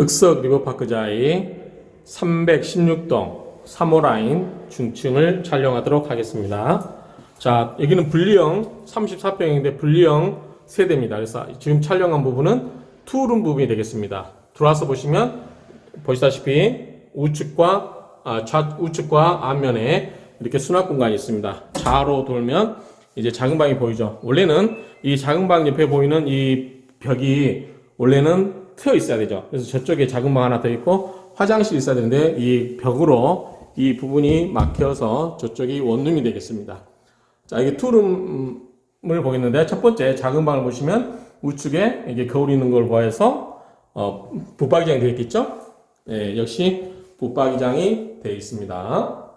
흑석 리버파크자의 316동 3호라인 중층을 촬영하도록 하겠습니다. 자, 여기는 분리형 34평인데 분리형 세대입니다. 그래서 지금 촬영한 부분은 투룸 부분이 되겠습니다. 들어와서 보시면 보시다시피 우측과 아, 좌 우측과 앞면에 이렇게 수납 공간이 있습니다. 좌로 돌면 이제 작은 방이 보이죠. 원래는 이 작은 방 옆에 보이는 이 벽이 원래는 트여 있어야 되죠. 그래서 저쪽에 작은 방 하나 더 있고 화장실이 있어야 되는데 이 벽으로 이 부분이 막혀서 저쪽이 원룸이 되겠습니다. 자, 이게 투룸을 보겠는데 첫 번째 작은 방을 보시면 우측에 이게 거울 있는 걸 보아서 어, 붙박이장이 되어 있겠죠? 네, 역시 붙박이장이 되어 있습니다.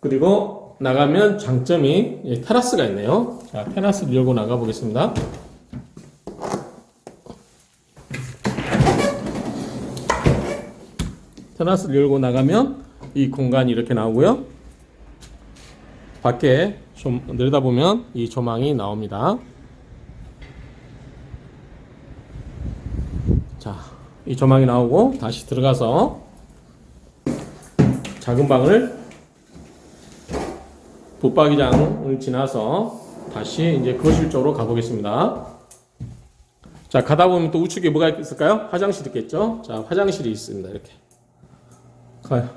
그리고 나가면 장점이 예, 테라스가 있네요. 자, 테라스를 열고 나가 보겠습니다. 테라스를 열고 나가면 이 공간이 이렇게 나오고요. 밖에 좀 내려다보면 이 조망이 나옵니다. 자, 이 조망이 나오고 다시 들어가서 작은 방을 붙박이장을 지나서 다시 이제 거실 쪽으로 가보겠습니다. 자, 가다 보면 또 우측에 뭐가 있을까요? 화장실 있겠죠? 자, 화장실이 있습니다. 이렇게. 가요.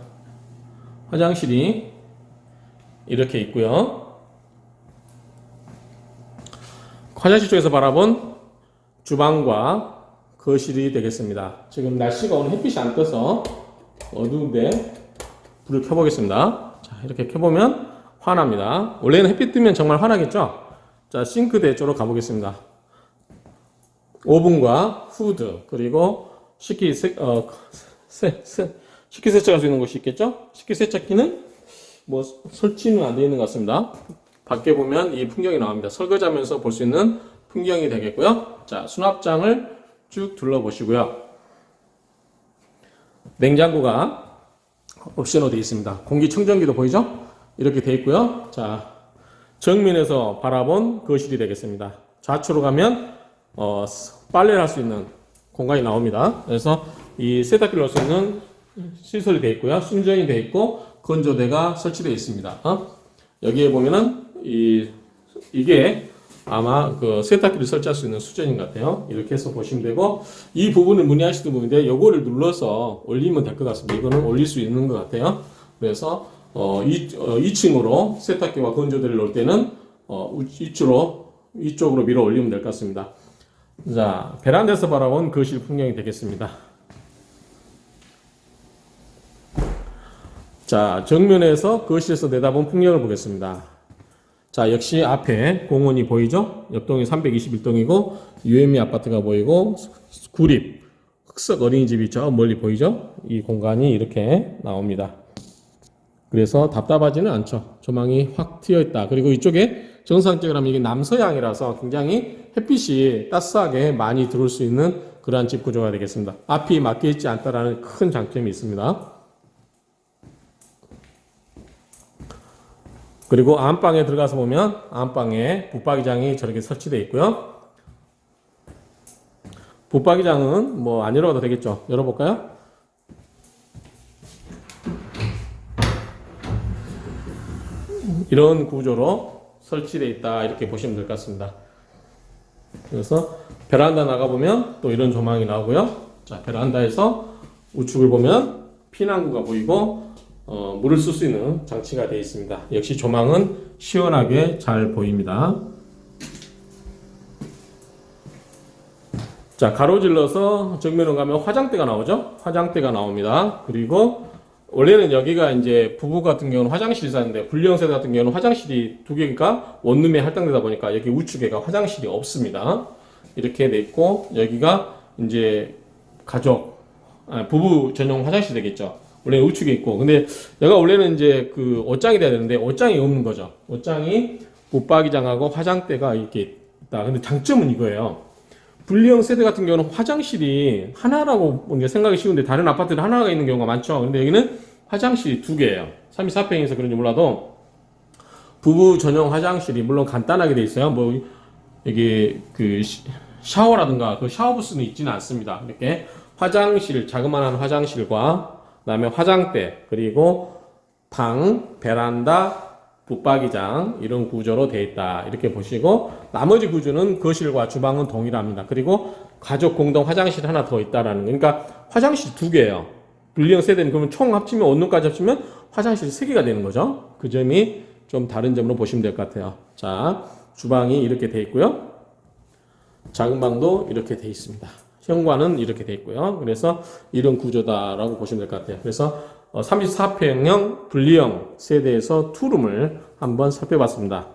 화장실이 이렇게 있고요. 화장실 쪽에서 바라본 주방과 거실이 되겠습니다. 지금 날씨가 오늘 햇빛이 안 떠서 어두운데 불을 켜보겠습니다. 자, 이렇게 켜보면 환합니다. 원래는 햇빛 뜨면 정말 환하겠죠? 자, 싱크대 쪽으로 가보겠습니다. 오븐과 후드, 그리고 식기, 세, 어, 세, 세, 식기 세척할 수 있는 곳이 있겠죠? 식기 세척기는 뭐 설치는 안 되어 있는 것 같습니다. 밖에 보면 이 풍경이 나옵니다. 설거지하면서 볼 수 있는 풍경이 되겠고요. 자, 수납장을 쭉 둘러보시고요. 냉장고가 옵션으로 되어 있습니다. 공기청정기도 보이죠? 이렇게 되어 있고요. 자, 정면에서 바라본 거실이 되겠습니다. 좌측으로 가면 어, 빨래를 할 수 있는 공간이 나옵니다. 그래서 이 세탁기를 넣을 수 있는 시설이 되어 있고요. 순정이 되어 있고 건조대가 설치되어 있습니다. 어? 여기에 보면은 이 이게 아마 그 세탁기를 설치할 수 있는 수준인 것 같아요. 이렇게 해서 보시면 되고 이 부분을 문의하시는 분인데 요거를 눌러서 올리면 될 것 같습니다. 이거는 올릴 수 있는 것 같아요. 그래서 어, 이, 어, 2층으로 세탁기와 건조대를 놓을 때는 어, 이쪽으로 이쪽으로 밀어 올리면 될 것 같습니다. 자, 베란다에서 바라본 거실 풍경이 되겠습니다. 자, 정면에서 거실에서 내다본 풍경을 보겠습니다. 자, 역시 앞에 공원이 보이죠? 옆동이 321동이고, 유해미 아파트가 보이고, 구립, 흑석 어린이집이 저 멀리 보이죠? 이 공간이 이렇게 나옵니다. 그래서 답답하지는 않죠. 조망이 확 트여 있다. 그리고 이쪽에 정상적으로 하면 이게 남서향이라서 굉장히 햇빛이 따스하게 많이 들어올 수 있는 그러한 집 구조가 되겠습니다. 앞이 막혀 있지 않다라는 큰 장점이 있습니다. 그리고 안방에 들어가서 보면 안방에 붙박이장이 저렇게 설치되어 있고요. 붙박이장은 뭐 안 열어봐도 되겠죠. 열어볼까요? 이런 구조로 설치되어 있다 이렇게 보시면 될 것 같습니다. 그래서 베란다 나가보면 또 이런 조망이 나오고요. 자 베란다에서 우측을 보면 피난구가 보이고 어, 물을 쓸 수 있는 장치가 되어 있습니다. 역시 조망은 시원하게 잘 보입니다. 자, 가로질러서 정면으로 가면 화장대가 나오죠? 화장대가 나옵니다. 그리고 원래는 여기가 이제 부부 같은 경우는 화장실이 있었는데 분리형 세대 같은 경우는 화장실이 두 개가 원룸에 할당되다 보니까 여기 우측에가 화장실이 없습니다. 이렇게 돼 있고 여기가 이제 가족 아, 부부 전용 화장실 되겠죠. 원래 우측에 있고 근데 얘가 원래는 이제 그 옷장이 돼야 되는데 옷장이 없는 거죠. 옷장이 붙박이장하고 화장대가 이렇게 있다. 근데 장점은 이거예요. 분리형 세대 같은 경우는 화장실이 하나라고 생각이 쉬운데 다른 아파트는 하나가 있는 경우가 많죠. 근데 여기는 화장실이 두 개예요. 34평에서 그런지 몰라도 부부 전용 화장실이 물론 간단하게 돼 있어요. 뭐 여기 그 시- 샤워라든가 그 샤워 부스는 있지는 않습니다. 이렇게 화장실, 자그마한 화장실과 그 다음에 화장대 그리고 방, 베란다, 붙박이장 이런 구조로 되어 있다 이렇게 보시고 나머지 구조는 거실과 주방은 동일합니다. 그리고 가족 공동 화장실 하나 더 있다라는 거. 그러니까 화장실 두 개예요. 분리형 세대는 그러면 총 합치면 원룸까지 합치면 화장실 세 개가 되는 거죠. 그 점이 좀 다른 점으로 보시면 될 것 같아요. 자, 주방이 이렇게 돼 있고요. 작은 방도 이렇게 돼 있습니다. 현관은 이렇게 돼 있고요. 그래서 이런 구조다라고 보시면 될 것 같아요. 그래서 34평형 분리형 세대에서 투룸을 한번 살펴봤습니다.